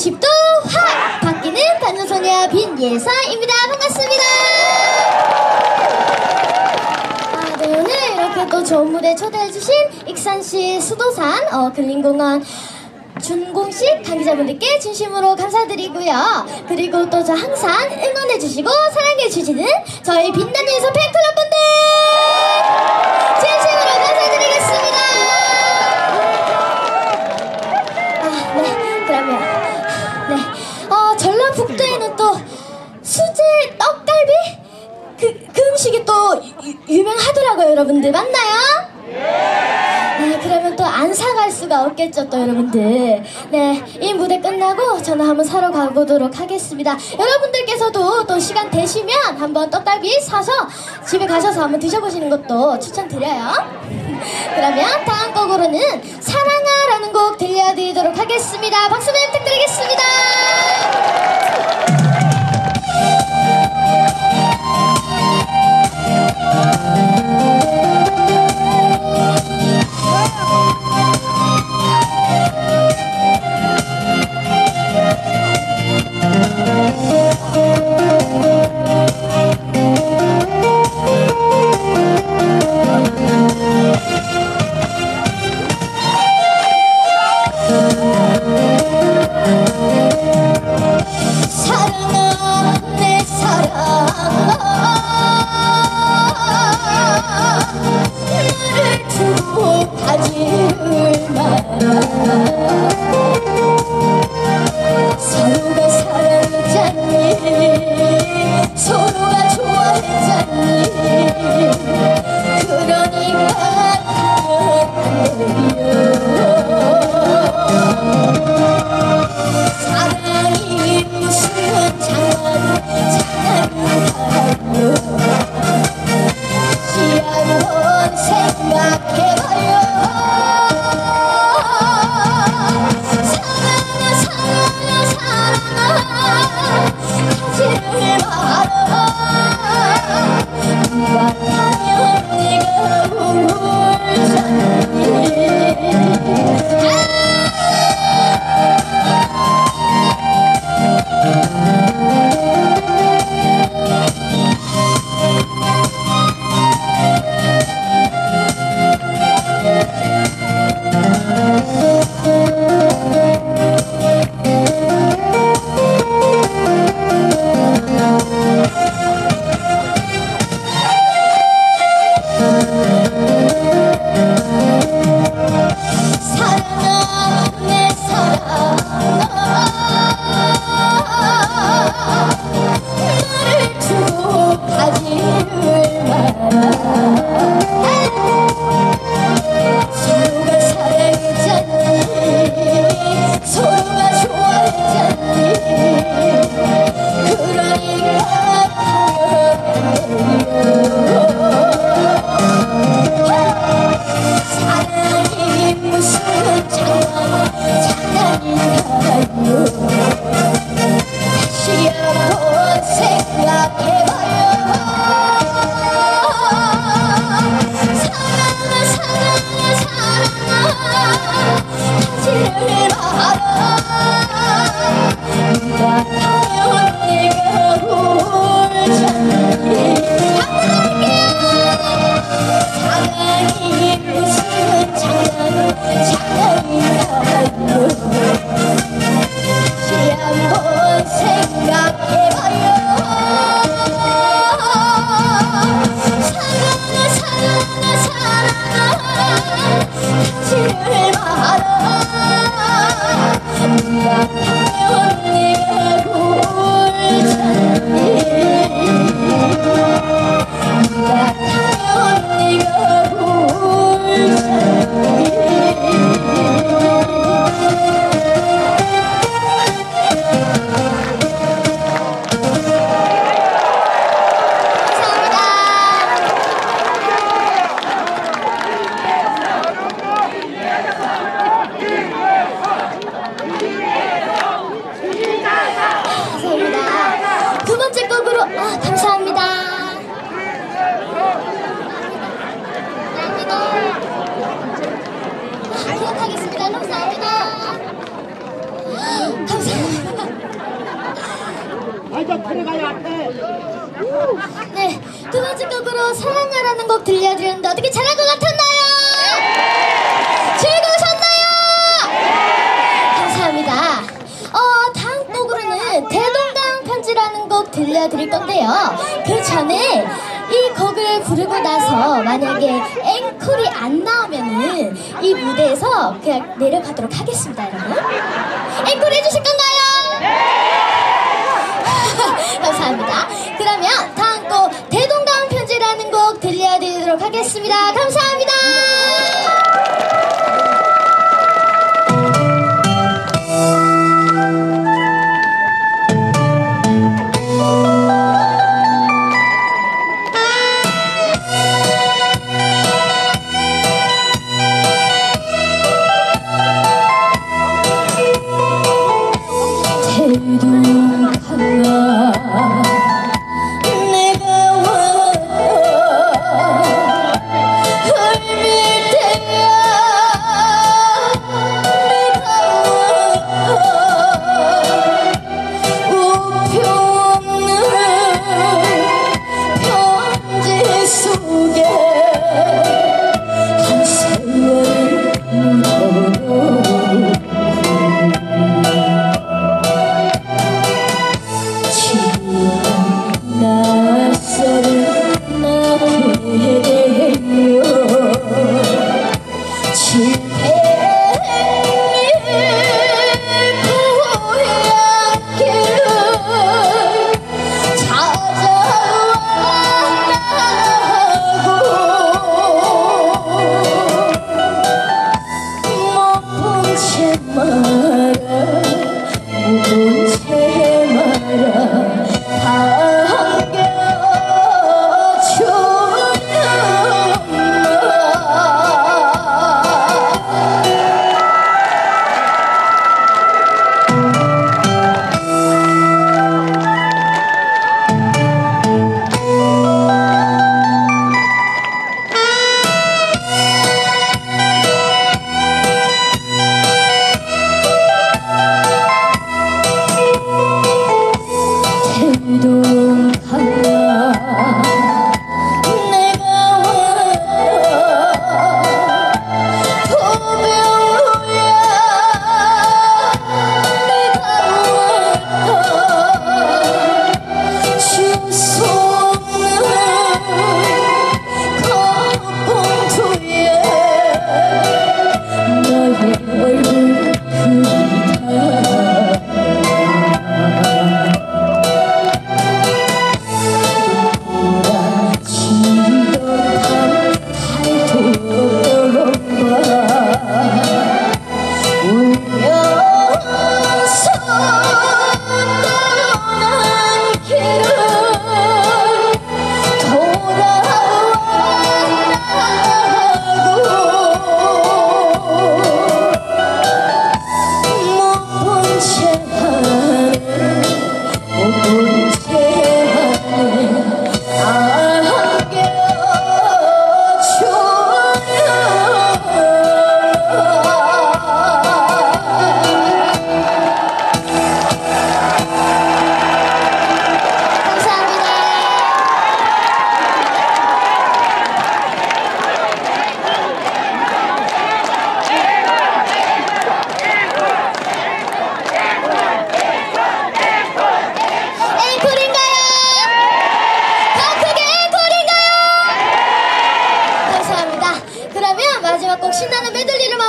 180도 확 바뀌는 반전소녀 빈예사입니다. 반갑습니다. 아, 네, 오늘 이렇게 또 좋은 무대 초대해주신 익산시 수도산 어, 근린공원 준공식 관계자분들께 진심으로 감사드리고요. 그리고 또 저 항상 응원해주시고 사랑해주시는 저희 빛나는 팬클럽 분들 여러분들 맞나요? 네, 그러면 또 안 사갈 수가 없겠죠, 또 여러분들. 네, 이 무대 끝나고 저는 한번 사러 가보도록 하겠습니다. 여러분들께서도 또 시간 되시면 한번 떡갈비 사서 집에 가셔서 한번 드셔보시는 것도 추천드려요. 그러면 다음 곡으로는 사랑아라는 곡 들려드리도록 하겠습니다. 박수 좀 부탁드리겠습니다. 두 번째 곡으로 사랑하라는 곡 들려드렸는데 어떻게 잘한 것 같았나요? 즐거우셨나요? 감사합니다. 어, 다음 곡으로는 대동강 편지라는 곡 들려드릴 건데요. 그 전에 이 곡을 부르고 나서 만약에 앵콜이 안 나오면은 이 무대에서 그냥 내려가도록 하겠습니다, 여러분. 앵콜 해주실 건가요? 들려드리도록 하겠습니다. 감사합니다.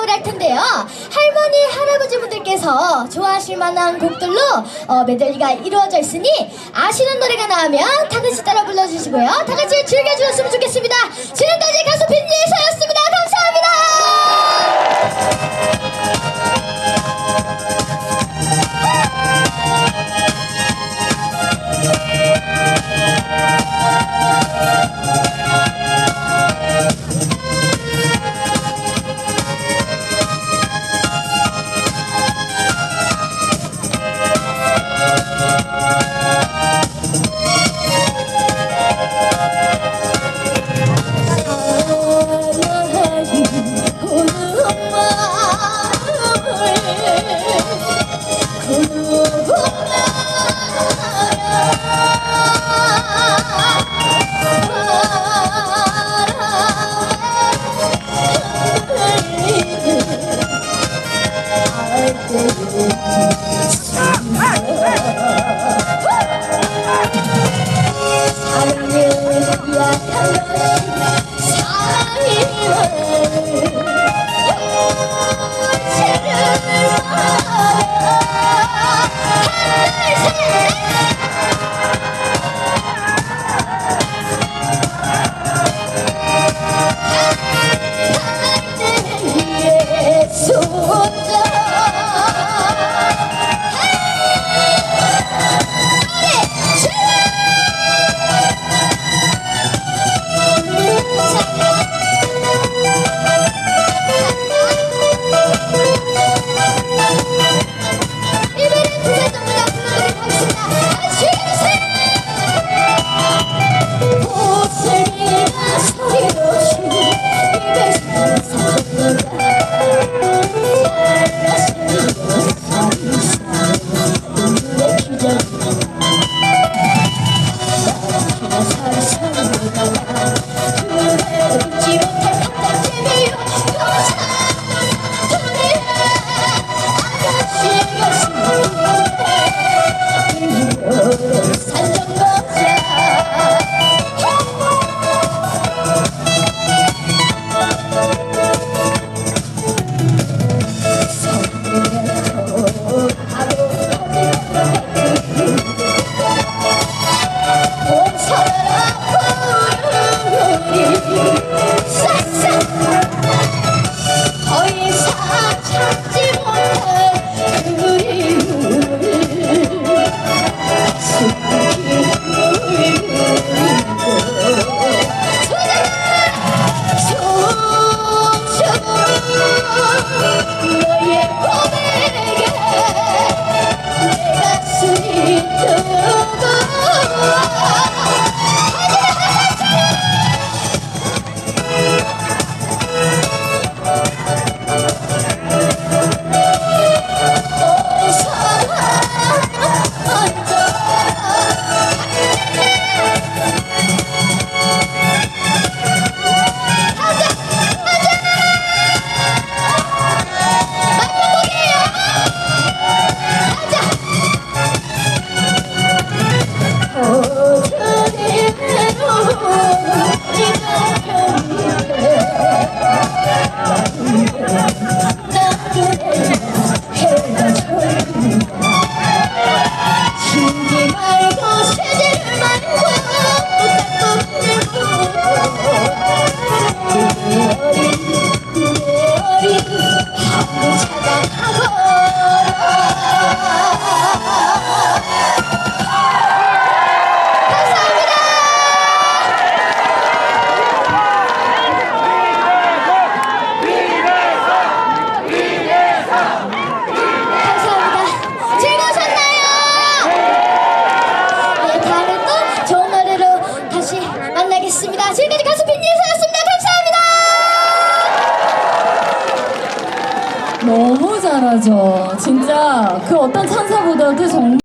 구성을 할 텐데요. 할머니, 할아버지 분들께서 좋아하실 만한 곡들로 어, 메들리가 이루어져 있으니 아시는 노래가 나오면 다 같이 따라 불러주시고요. 다 같이 즐겨주셨으면 좋겠습니다. 지금까지 가수 빈 사